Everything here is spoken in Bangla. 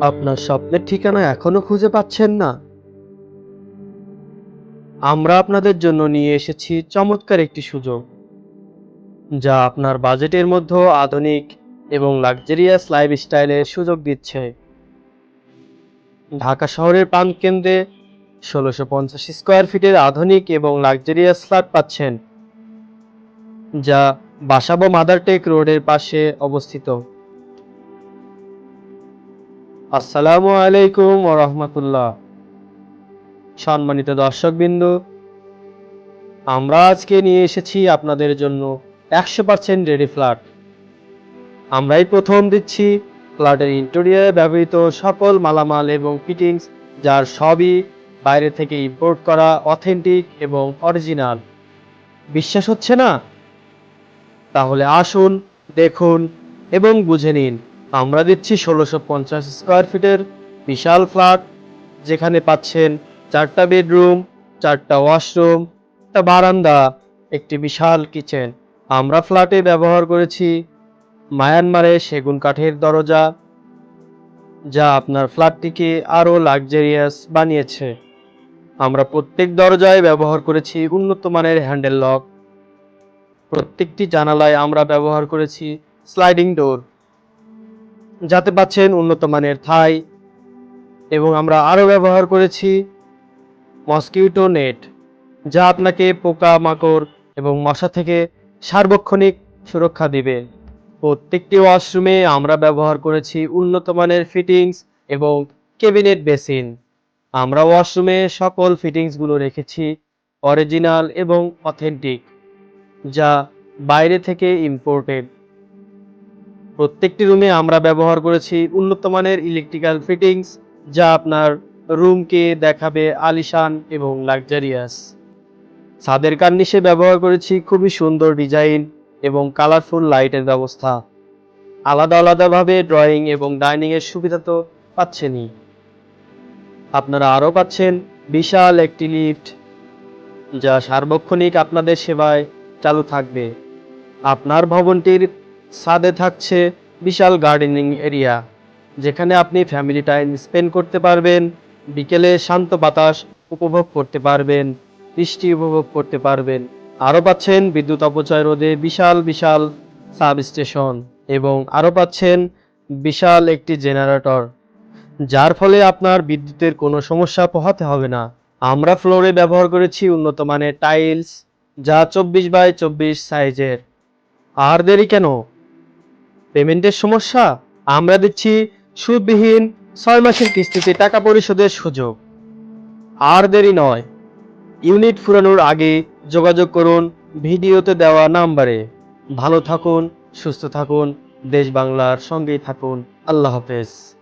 আপনার স্বপ্নের ঠিকানা এখনও খুঁজে পাচ্ছেন না। আমরা আপনাদের জন্য নিয়ে এসেছি চমৎকার একটি সুযোগ, যা আপনার বাজেটের মধ্যে আধুনিক এবং লাক্সারিয়াস লাইফস্টাইলের সুযোগ দিচ্ছে। ঢাকা শহরের প্রাণকেন্দ্রে ষোলোশো পঞ্চাশ স্কোয়ার ফিটের আধুনিক এবং লাক্সারিয়াস ফ্ল্যাট পাচ্ছেন, যা বাসাবো মাদারটেক রোডের পাশে অবস্থিত। আসসালামু আলাইকুম রহমতুল্লাহ। সম্মানিত দর্শকবৃন্দ, আমরা আজকে নিয়ে এসেছি আপনাদের জন্য একশো পার্সেন্ট রেডি ফ্ল্যাট আমরাই প্রথম দিচ্ছি ফ্ল্যাটের ইন্টেরিয়ারে ব্যবহৃত সকল মালামাল এবং ফিটিংস যার সবই বাইরে থেকে ইম্পোর্ট করা অথেন্টিক এবং অরিজিনাল বিশ্বাস হচ্ছে না? তাহলে আসুন, দেখুন এবং বুঝে নিন। আমরা দিচ্ছি ষোলোশো পঞ্চাশ স্কোয়ার ফিটের বিশাল ফ্ল্যাট যেখানে পাচ্ছেন চারটা বেডরুম চারটা ওয়াশরুম একটা বারান্দা, একটি বিশাল কিচেন আমরা ফ্ল্যাটে ব্যবহার করেছি মায়ানমারের সেগুন কাঠের দরজা, যা আপনার ফ্ল্যাটটিকে আরও লাক্সারিয়াস বানিয়েছে। আমরা প্রত্যেক দরজায় ব্যবহার করেছি উন্নত মানের হ্যান্ডেল লক প্রত্যেকটি জানালায় আমরা ব্যবহার করেছি স্লাইডিং ডোর যাতে পাচ্ছেন উন্নত মানের থাই এবং আমরা আরও ব্যবহার করেছি মসকিউটো নেট যা আপনাকে পোকা মাকড় এবং মশা থেকে সার্বক্ষণিক সুরক্ষা দিবে। প্রত্যেকটি ওয়াশরুমে আমরা ব্যবহার করেছি উন্নত মানের ফিটিংস এবং কেবিনেট বেসিন আমরা ওয়াশরুমে সকল ফিটিংসগুলো রেখেছি অরিজিনাল এবং অথেন্টিক যা বাইরে থেকে ইম্পোর্টেড প্রত্যেকটি রুমে আমরা ব্যবহার করেছি উন্নত মানের ইলেকট্রিক্যাল ফিটিংস যা আপনার রুমকে দেখাবে আলিশান এবং লাক্সারিয়াস ছাদের কার্নিশে ব্যবহার করেছি খুবই সুন্দর ডিজাইন এবং কালারফুল লাইটের ব্যবস্থা। আলাদা আলাদাভাবে ড্রয়িং এবং ডাইনিংয়ের সুবিধা তো পাচ্ছেনই। আপনারা আরও পাচ্ছেন বিশাল একটি লিফট যা সার্বক্ষণিক আপনাদের সেবায় চালু থাকবে। আপনার ভবনটির ছাদে থাকছে বিশাল গার্ডেনিং এরিয়া, যেখানে আপনি ফ্যামিলি টাইম স্পেন্ড করতে পারবেন, বিকেলে শান্ত বাতাস উপভোগ করতে পারবেন, বৃষ্টি উপভোগ করতে পারবেন। আরও পাচ্ছেন বিদ্যুৎ অপচয় রোধে বিশাল বিশাল সাব স্টেশন এবং আরও পাচ্ছেন বিশাল একটি জেনারেটর, যার ফলে আপনার বিদ্যুতের কোনো সমস্যা পোহাতে হবে না। আমরা ফ্লোরে ব্যবহার করেছি উন্নত মানের টাইলস, যা চব্বিশ বাই চব্বিশ সাইজের। আর দেরি কেন? পেমেন্টের সমস্যা? আমরা দিচ্ছি সুদবিহীন ছয় মাসের কিস্তিতে টাকা পরিশোধের সুযোগ। আর দেরি নয়। ইউনিট ফুরানোর আগে যোগাযোগ করুন ভিডিওতে দেওয়া নাম্বারে। ভালো থাকুন, সুস্থ থাকুন, দেশ বাংলার সঙ্গেই থাকুন। আল্লাহ হাফেজ।